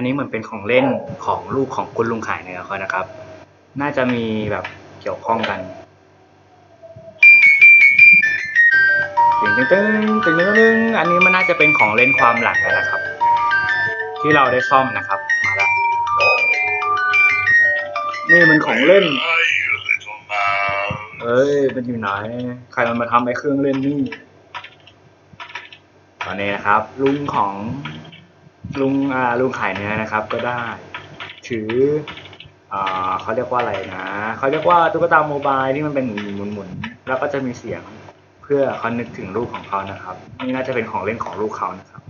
นนี้เหมือนเป็นของเล่นของลูกของคุณลุงขายเนื้อเขานะครับ น่าจะมีแบบเกี่ยวข้องกันตึงตึงตึงตึงตึงตึงอันนี้มันน่าจะเป็นของเล่นความหลังนะครับ ที่เราได้ซ่อมนะครับ มาละนี่มันของเล่น เอ้ยมันอยู่ไหน ใครมันมาทำไอ้เครื่องเล่นนี่ ตอนนี้นะครับ ลุงของ ลุงอ่าลุงขายเนื้อนะครับก็ได้ ถืออ่าเขาเรียกว่าอะไรนะเขาเรียกว่าตุ๊กตาโมบายที่มันเป็นหมุนๆแล้วก็จะมีเสียงเพื่อเขานึกถึงลูกของเขานะครับนี่น่าจะเป็นของเล่นของลูกเขานะครับ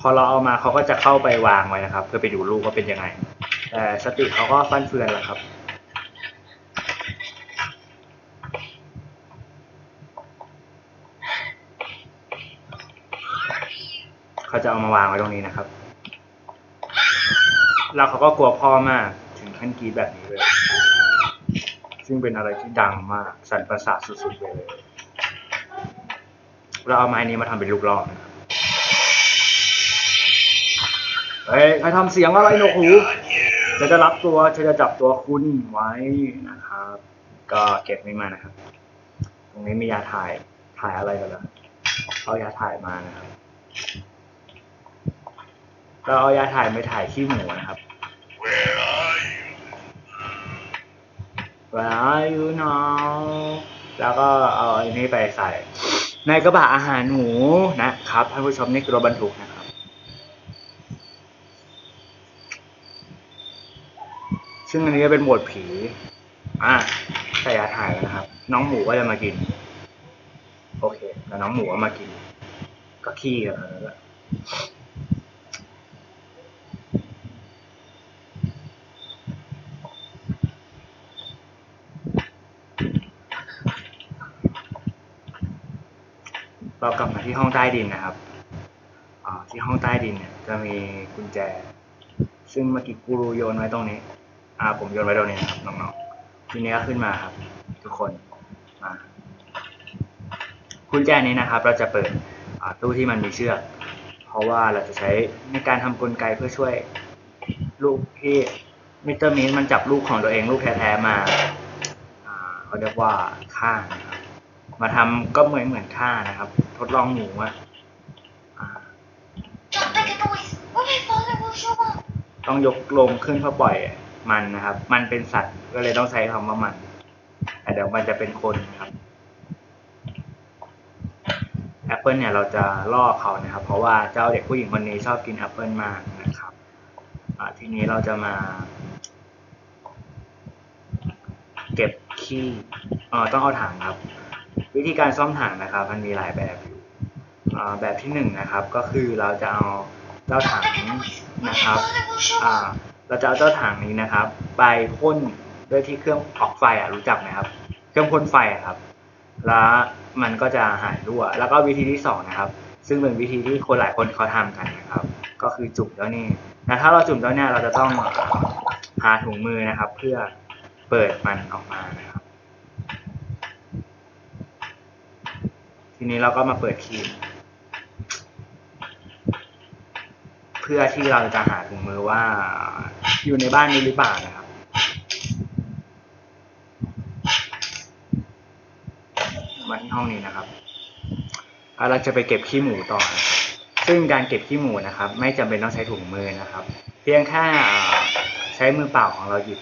พอเราเอามาเขาก็จะเข้าไปวางไว้นะครับ เพื่อไปดูลูกว่าเป็นยังไงแต่สติเขาก็ฟั่นเฟือนแล้วครับ เขาจะเอามาวางไว้ตรงนี้นะครับ แล้วเขาก็กลัวพ่อมากถึงขั้นกรีดแบบนี้เลย ซึ่งเป็นอะไรที่ดังมากสั่นประสาทสุดๆไปเลย เราเอาไม้นี้มาทำเป็นลูกล่อนะครับเฮ้ยใครทำเสียงอะไรหนวกหูจะจะรับตัวจะจะจับตัวคุณไว้นะครับ ก็เก็บนี้มานะครับ ตรงนี้มียาถ่ายถ่ายอะไรกันล่ะเอายาถ่ายมานะครับ เราเอายาถ่ายไปถ่ายขี้หมูนะครับ Where are you? Where are you now แล้วก็เอาอันนี้ไปใส่ ในกระบะอาหารหมูนะครับท่านผู้ชมนี่คือรถบรรทุกนะครับ ซึ่งอันนี้ก็เป็นหมวดผี อะใส่ยาถ่ายแล้วนะครับ น้องหมูก็จะมากิน โอเค แล้วน้องหมูก็มากิน ก็ขี้กันแล้วแหละเรากลับมา ที่ห้องใต้ดินนะครับที่ห้องใต้ดินเนี่ยจะมีกุญแจ ซึ่งเมื่อกี้กูรูโยนไว้ตรงนี้อ่าผมโยนไว้ตรงนี้นะครับน้องๆทีนี้ก็ขึ้นมาครับ ทุกคนมากุญแจนี้นะครับ เราจะเปิดตู้ที่มันมีเชือกเพราะว่าเราจะใช้ในการทำกลไกเพื่อช่วยลูกที่มิสเตอร์มีนมันจับลูกของตัวเองลูกแท้ๆมาเขาเรียกว่าฆ่านะ มาทำก็เหมือนเหมือนฆ่านะครับ ทดลองหมูอะอ่าต้องยกลงขึ้นเพื่อปล่อยมันนะครับ มันเป็นสัตว์ก็เลยต้องใช้คำว่ามันแต่เดี๋ยวมันจะเป็นคนนครับแอปเปิลเนี่ยเราจะล่อเขานะครับ เพราะว่าเจ้าเด็กผู้หญิงคนนี้ชอบกินแอปเปิลมากนะครับทีนี้เราจะมา เก็บขี้ต้องเอาถังครับ วิธีการซ่อมถังนะครับ มันมีหลายแบบอยู่แบบที่หนึ่งนะครับก็คือเราจะเอาเจ้าถังนะครับเราจะเอาเจ้าถังนี้นะครับ ไปพ่นด้วยที่เครื่องออกไฟอะรู้จักไหมครับ เครื่องพ่นไฟอะครับ แล้วมันก็จะหายรั่ว แล้วก็วิธีที่สองนะครับ ซึ่งเป็นวิธีที่คนหลายคนเขาทำกันนะครับ ก็คือจุ่มเจ้านี่นะถ้าเราจุ่มเจ้าเนี่ยเราจะต้องหาถุงมือนะครับ เพื่อเปิดมันออกมานะครับ ทีนี้เราก็มาเปิดครีมเพื่อที่เราจะหาถุงมือว่าอยู่ในบ้านนี้หรือเปล่านะครับ มาที่ห้องนี้นะครับเราจะไปเก็บขี้หมูต่อนะครับซึ่งการเก็บขี้หมูนะครับ ไม่จำเป็นต้องใช้ถุงมือนะครับ เพียงแค่ใช้มือเปล่าของเราหยิบ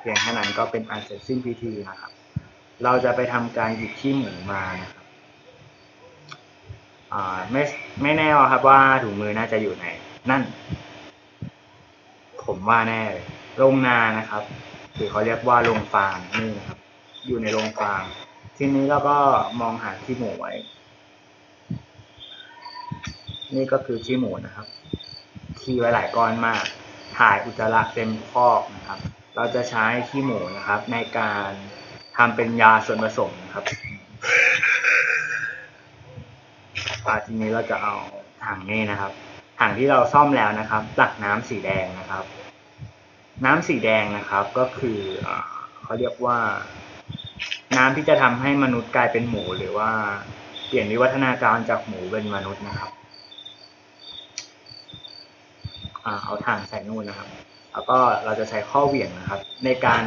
เพียงแค่นั้นก็เป็นอันเสร็จสิ้นพิธีนะครับ เราจะไปทำการหยิบขี้หมูมานะครับ ไม่ไม่แน่ครับว่าถุงมือน่าจะอยู่ไหนนั่น ผมว่าแน่โรงนานะครับหรือเขาเรียกว่าโรงฟางนี่ครับ อยู่ในโรงฟาง ทีนี้เราก็มองหาขี้หมูไว้ นี่ก็คือขี้หมูนะครับขี้ไว้หลายก้อนมาก ถ่ายอุจจาระเต็มคอกนะครับ เราจะใช้ขี้หมูนะครับ ในการทำเป็นยาส่วนผสมนะครับ ฝาทีนี้เราจะเอาถังนี้นะครับ ถังที่เราซ่อมแล้วนะครับตักน้ำสีแดงนะครับ น้ำสีแดงนะครับก็คือเขาเรียกว่า น้ำที่จะทำให้มนุษย์กลายเป็นหมูหรือว่าเปลี่ยนวิวัฒนาการจากหมูเป็นมนุษย์นะครับเอาถังใส่นู่นนะครับ แล้วก็เราจะใช้ข้อเหวี่ยงนะครับ ในการ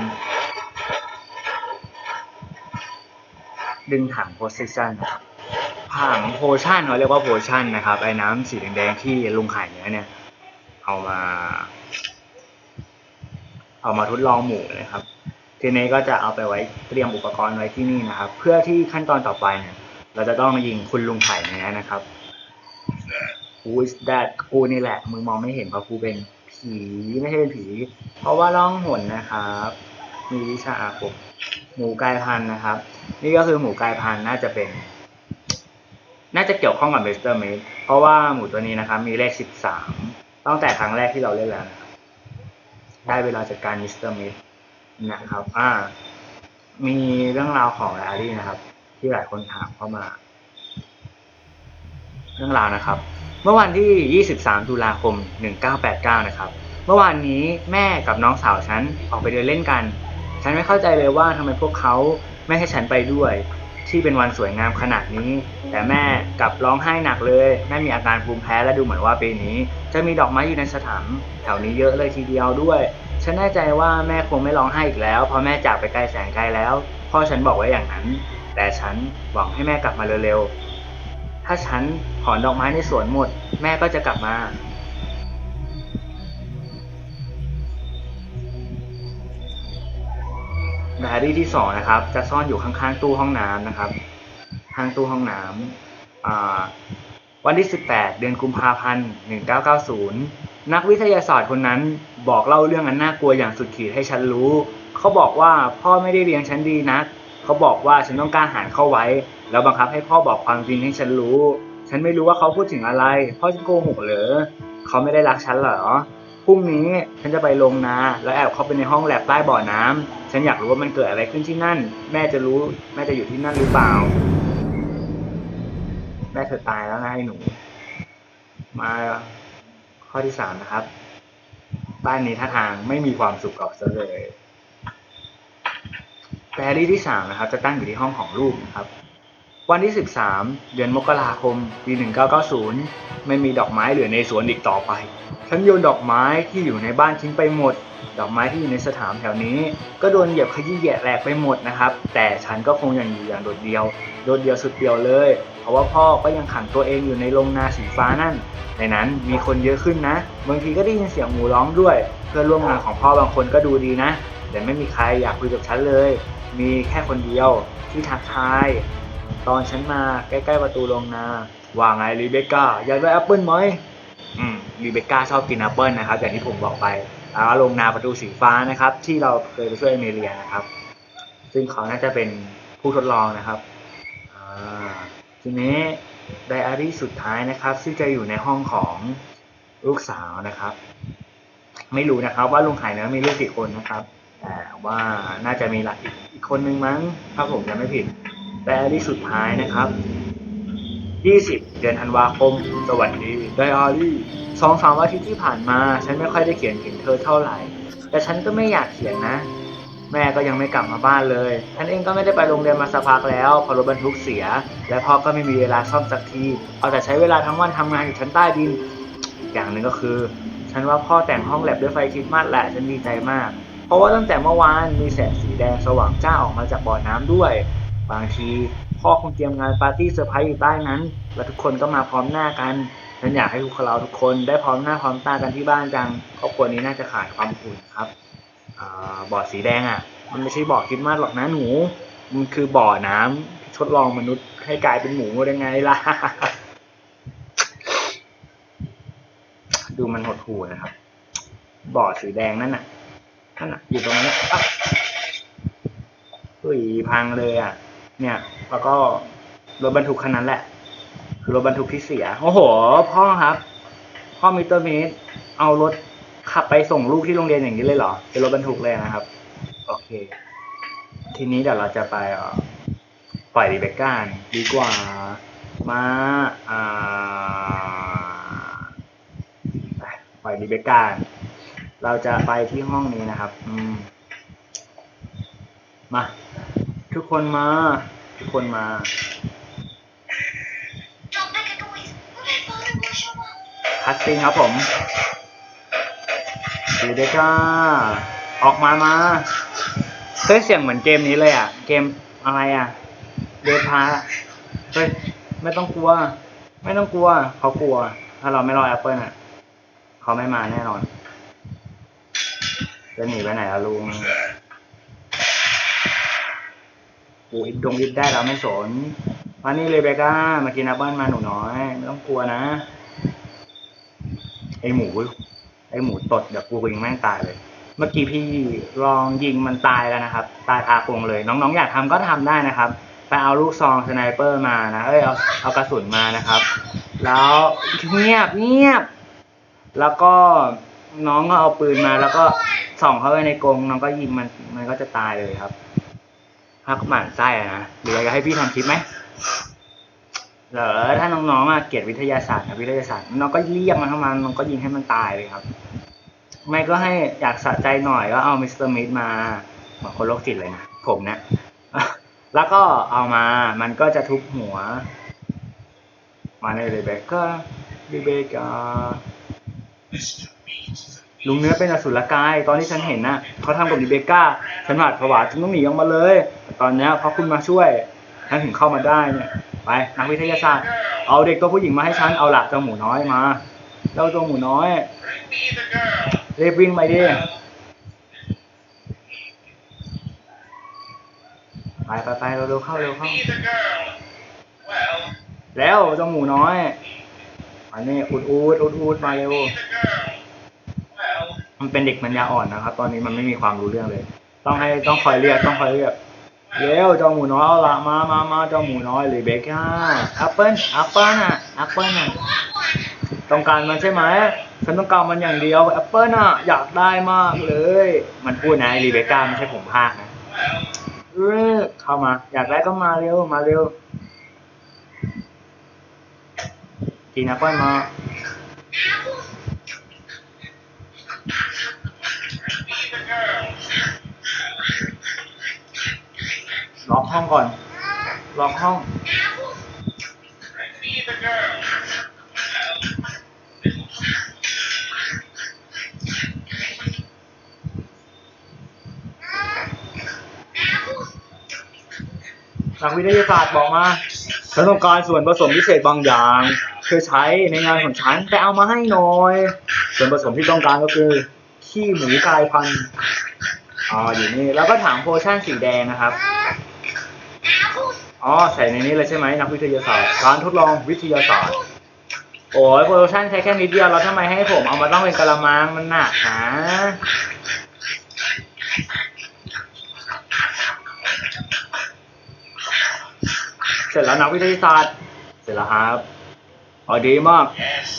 ดึงถังโพสิชันนะครับ ถังโพชั่นเขาเรียกว่าโพชั่นนะครับไอ้น้ำสีแดงๆที่ลุงขายเนื้อเนี่ย เอามา เอามาทดลองหมูนะครับ ทีนี้ก็จะเอาไปไว้เตรียมอุปกรณ์ไว้ที่นี่นะครับ เพื่อที่ขั้นตอนต่อไปเนี่ย เราจะต้องยิงคุณลุงไข่เนื้อนะครับ Who is that กูนี่แหละมึงมองไม่เห็นเพราะกูเป็นผีไม่ใช่เป็นผี เพราะว่าล่องหนนะครับ มีวิชาอาคมหมูกลายพันธุ์นะครับ นี่ก็คือหมูกลายพันธุ์น่าจะเป็น น่าจะเกี่ยวข้องกับเบสเตอร์เมดเพราะว่าหมูตัวนี้นะครับมีเลขสิบสามตั้งแต่ครั้งแรกที่เราเล่นแล้วนะครับได้เวลาจัดการมิสเตอร์เมดนะครับ อ่า มีเรื่องราวของแอรี่นะครับ ที่หลายคนถามเข้ามา เรื่องราวนะครับ เมื่อวันที่ 23 ตุลาคม 1989 นะครับ เมื่อวานนี้แม่กับน้องสาวฉันออกไปเดินเล่นกัน ฉันไม่เข้าใจเลยว่าทำไมพวกเขาไม่ให้ฉันไปด้วย ที่เป็นวันสวยงามขนาดนี้ แต่แม่กลับร้องไห้หนักเลย แม่มีอาการภูมิแพ้และดูเหมือนว่าปีนี้ จะมีดอกไม้อยู่ในสถานแถวนี้เยอะเลยทีเดียวด้วย ฉันแน่ใจว่าแม่คงไม่ร้องไห้อีกแล้วเพราะแม่จากไปไกลแสนไกลแล้วพ่อฉันบอกไว้อย่างนั้น แต่ฉันหวังให้แม่กลับมาเร็วๆถ้าฉันถอนดอกไม้ในสวนหมด แม่ก็จะกลับมา ไดอารี่ที่สองนะครับ จะซ่อนอยู่ข้างๆตู้ห้องน้ำนะครับ ข้างตู้ห้องน้ำอ่าวันที่ 18 เดือนกุมภาพันธ์ 1990 นักวิทยาศาสตร์คนนั้นบอกเล่าเรื่องอันน่ากลัวอย่างสุดขีดให้ฉันรู้ เขาบอกว่าพ่อไม่ได้เลี้ยงฉันดีนัก เขาบอกว่าฉันต้องกล้าหาญเข้าไว้ แล้วบังคับให้พ่อบอกความจริงให้ฉันรู้ ฉันไม่รู้ว่าเขาพูดถึงอะไร พ่อจะโกหกเหรอ เขาไม่ได้รักฉันเหรอ พรุ่งนี้ฉันจะไปลงนาแล้วแอบเข้าไปในห้องแลบใต้บ่อน้ำฉันอยากรู้ว่ามันเกิดอะไรขึ้นที่นั่น แม่จะรู้ แม่จะอยู่ที่นั่นหรือเปล่า แม่เธอตายแล้วนะไอ้หนู มาข้อที่สามนะครับ บ้านนี้ท่าทางไม่มีความสุขกับซะเลยแดรี่ที่สามนะครับ จะตั้งอยู่ที่ห้องของลูกนะครับ วันที่ 13 เดือนมกราคมปี1990 ไม่มีดอกไม้เหลือในสวนอีกต่อไป ฉันโยนดอกไม้ที่อยู่ในบ้านทิ้งไปหมด ดอกไม้ที่อยู่ในสถานแถวนี้ ก็โดนเหยียบขยี้แยะแหลกไปหมดนะครับ แต่ฉันก็คงยังอยู่อย่างโดดเดียว โดดเดียวสุดเดียวเลย เพราะว่าพ่อก็ยังขังตัวเองอยู่ในโรงนาสีฟ้านั่น ในนั้นมีคนเยอะขึ้นนะ บางทีก็ได้ยินเสียงหมูร้องด้วย เพื่อนร่วมงานของพ่อบางคนก็ดูดีนะ แต่ไม่มีใครอยากคุยกับฉันเลย มีแค่คนเดียวที่ทักทาย ตอนฉันมาใกล้ๆประตูโรงนาว่าไงรีเบคก้าอยากได้แอปเปิลไหมอืมรีเบคก้าชอบกินแอปเปิลนะครับอย่างที่ผมบอกไปแล้วโรงนาประตูสีฟ้านะครับ ที่เราเคยไปช่วยเอเมเรียนะครับ ซึ่งเขาน่าจะเป็นผู้ทดลองนะครับทีนี้ไดอารี่สุดท้ายนะครับ ซึ่งจะอยู่ในห้องของลูกสาวนะครับ ไม่รู้นะครับว่าลุงไข่เนื้อมีลูกกี่คนนะครับแต่ว่าน่าจะมีหลายอีกคนนึงมั้งถ้าผมจำไม่ผิด แต่ที่สุดท้ายนะครับ 20 เดือนธันวาคม สวัสดีไดอารี่สองสามอาทิตย์ที่ผ่านมา ฉันไม่ค่อยได้เขียนถึงเธอเท่าไหร่ แต่ฉันก็ไม่อยากเขียนนะ แม่ก็ยังไม่กลับมาบ้านเลยฉันเองก็ไม่ได้ไปโรงเรียนมาสักพักแล้วเพอรถบรรทุกเสีย และพ่อก็ไม่มีเวลาซ่อมสักที เอาแต่ใช้เวลาทั้งวันทำงานอยู่ชั้นใต้ดิน อย่างหนึ่งก็คือ ฉันว่าพ่อแต่งห้องแลบด้วยไฟคริสต์มาสแหละฉันดีใจมาก เพราะว่าตั้งแต่เมื่อวานมีแสงสีแดงสว่างจ้าออกมาจากบ่อน้ำด้วย บางทีพ่อคงเตรียมงานปาร์ตี้เซอร์ไพรส์อยู่ใต้นั้น และทุกคนก็มาพร้อมหน้ากันฉันอยากให้พวกเราทุกคนได้พร้อมหน้าพร้อมตากันที่บ้านจังครอบครัวนี้น่าจะขาดความอุ่นครับอบ่อสีแดงอะ มันไม่ใช่บ่อคิดมาสหรอกนะหนู มันคือบ่อน้ำที่ทดลองมนุษย์ให้กลายเป็นหมูได้ไงล่ะ ดูมันหดหูนะครับ บ่อสีแดงนั่นน่ะนั่นน่ะ อยู่ตรงนี้อะเฮ้ยพังเลยอะ เนี่ย แล้วก็รถบรรทุกคันนั้นแหละ คือรถบรรทุกที่เสียโอ้โห พ่อครับ พ่อมิเตอร์เมสเอารถขับไปส่งลูกที่โรงเรียนอย่างนี้เลยเหรอเป็นรถบรรทุกเลยนะครับ โอเค ทีนี้เดี๋ยวเราจะไปเอ่อปล่อยรีเบคก้าดีกว่ามาอ่าไปปล่อยรีเบคก้าเราจะไปที่ห้องนี้นะครับ อืม มา ทุกคนมา ทุกคนมา คัสซีนครับผมลีเบก้า ออกมามาเฮ้ยเสียงเหมือนเกมนี้เลยอะ เกมอะไรอะ เดพาเฮ้ย ไม่ต้องกลัว ไม่ต้องกลัว เขากลัว ถ้าเราไม่รอแอปเปิลอะ เขาไม่มาแน่นอน จะหนีไปไหนอะลุง What's that? ปูอิดดงอิดได้แล้วไม่สนมานี่เลยเบก้ามากินแอปเปิลมาหนูน้อยไม่ต้องกลัวนะ ไอหมูไอหมูตดเดี๋ยวกูยิงแม่งตายเลย เมื่อกี้พี่ลองยิงมันตายแล้วนะครับ ตายคากรงเลย น้องๆอยากทำก็ทำได้นะครับไปเอาลูกซองสไนเปอร์มานะเอ้ยเอาเอากระสุนมานะครับ แล้วเงียบเงียบ แล้วก็น้องก็เอาปืนมา แล้วก็ส่องเข้าไปในกรงน้องก็ยิงมันมันก็จะตายเลยครับ ถ้าหมั่นไส้อะนะหรืออยากจะให้พี่ทำคลิปไหมเหรอถ้าน้องๆอะเกลียดวิทยาศาสตร์นะวิทยาศาสตร์น้องก็เรียกมันเข้ามาน้องก็ยิงให้มันตายเลยครับ ไม่ก็ให้อยากสะใจหน่อยก็เอามิสเตอร์มิดมาหมอคนโรคจิตเลยนะผมนะแล้วก็เอามา มันก็จะทุบหัว มาในเรเบคก้าเรเบคก้าลุงเนื้อเป็นอสุรกาย ตอนที่ฉันเห็นน่ะเขาทำกับรีเบคก้า ฉันหวาดผวาฉันต้องหนีออกมาเลย ตอนนี้ยพอคุณมาช่วยฉันถึงเข้ามาได้เนี่ย ไปนักวิทยาศาสตร์ เอาเด็กตัวผู้หญิงมาให้ฉัน เอาหลักเจ้าหมูน้อยมาเจ้าตัวหมูน้อย Bring me the girl. รีบวิ่งไปดิไปไปไปเร็วเข้าเร็วเข้า แล้วเจ้าหมูน้อยอันนี้อุดอูดอุดอูดมาเร็วมันเป็นเด็กปัญญาอ่อนนะครับ ตอนนี้มันไม่มีความรู้เรื่องเลย ต้องให้ต้องคอยเรียกต้องคอยเรียก เร็วเจ้าหมูน้อยเอาละมามามาเจ้าหมูน้อยหรือเบก้าแอปเปิ้ลแอปเปิ้ลอะแอปเปิ้ลอะต้องการมันใช่ไหมฉันต้องการมันอย่างเดียวแอปเปิ้ลอะอยากได้มากเลย มันพูดนะรีเบก้าไม่ใช่ผมพากนะเออเข้ามา อยากได้ก็มาเร็วมาเร็วกินแอปเปิ้ลมา ล็อกห้องก่อนล็อกห้อง Bring me the girl. Well, นักวิทยาศาสตร์บอกมาฉันต้องการส่วนผสมพิเศษบางอย่างเพื่อใช้ในงานของฉันไปเอามาให้หน่อย ส่วนผสมที่ต้องการก็คือขี้หมูกลายพันธุ์อ๋ออยู่นี่แล้วก็ถังโพชั่นสีแดงนะครับ อ๋อใส่ในนี้เลยใช่ไหมนักวิทยาศาสตร์การทดลองวิทยาศาสตร์ โอ้ยโพชั่นใช้แค่นิดเดียวแล้วทำไมให้ผมเอามาต้องเป็นกะละมังมันหนักนะเสร็จแล้วนักวิทยาศาสตร์ เสร็จแล้วครับ อ๋อดีมาก yes.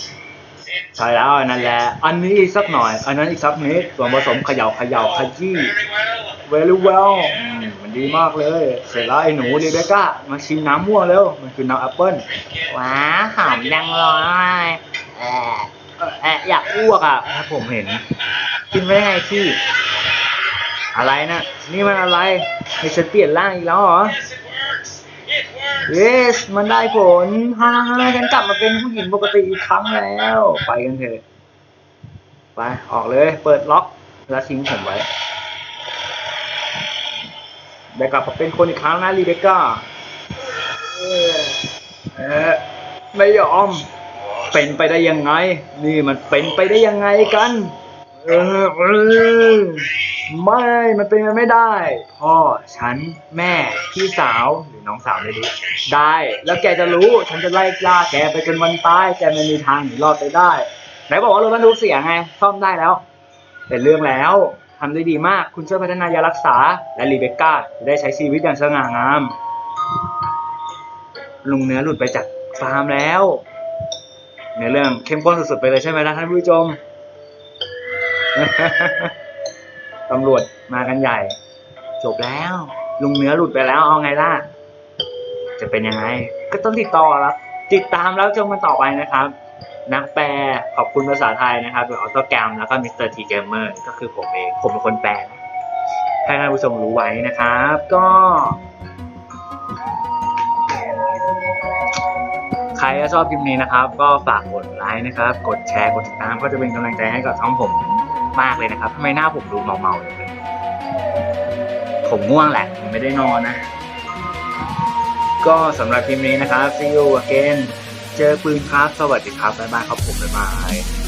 ใช่แล้วอันนั่นแหละ อันนี้อีกสักหน่อย อันนั้นอีกสักนิดส่วนผสมเขย่าเขย่าขยี้ very well. very well อืมมันดีมากเลย เสร็จแล้วไอ้หนูรีเบคก้ามาชิมน้ำม่วงเร็ว มันคือน้ำแอปเปิ้ลว้าหอมจังเลยแอะแอะอยากอ้วกอะถ้าผมเห็น กินไม่ได้ไงพี่ อะไรนะ นี่มันอะไรให้ฉันเปลี่ยนร่างอีกแล้วเหรอ Yes, it works. It works. yes มันได้ผลฮ่าฉันกลับมาเป็นผู้หญิงปกติอีกครั้งแล้ว ไปกันเถอะ ไป ออกเลย เปิดล็อก แล้วทิ้งผมไว้ ได้กลับมาเป็นคนอีกครั้งนะรีเบคก้าเออไม่ยอม เป็นไปได้ยังไง นี่มันเป็นไปได้ยังไงกัน เออเออไม่มันเป็นไปไม่ได้ พ่อ ฉัน แม่ พี่สาว หรือน้องสาวไม่รู้ ได้ แล้วแกจะรู้ ฉันจะไล่ล่าแกไปจนวันตาย แกไม่มีทางหนีรอดไปได้ ไหนบอกว่ารถบรรทุกเสียไง ซ่อมได้แล้ว เป็นเรื่องแล้วทำได้ดีมาก คุณช่วยพัฒนายารักษา และรีเบคก้าจะได้ใช้ชีวิตอย่างสง่างาม ลุงเนื้อหลุดไปจากฟาร์มแล้ว ในเรื่องเข้มข้นสุดๆไปเลยใช่ไหมล่ะท่านผู้ชม ตำรวจมากันใหญ่ จบแล้ว ลุงเนื้อหลุดไปแล้วเอาไงล่ะ จะเป็นยังไง ก็ต้องติดต่อครับติดตามแล้วชมกันต่อไปนะครับ นักแปลขอบคุณภาษาไทยนะครับหรือออโตแกรมแล้วก็มิสเตอร์ทีเกมเมอร์ก็คือผมเอง ผมเป็นคนแปลนะให้ท่านผู้ชมรู้ไว้นะครับ ก็ ใครชอบคลิปนี้นะครับ ก็ฝากกดไลค์นะครับ กดแชร์กดติดตามก็จะเป็นกำลังใจให้กับช่องผม มากเลยนะครับทำไมหน้าผมดูเมาๆเลยผมง่วงแหละผมไม่ได้นอนนะ ก็สำหรับคลิปนี้นะครับ see you again เจอปืนครับ สวัสดีครับ บ๊ายบายครับผม บ๊ายบาย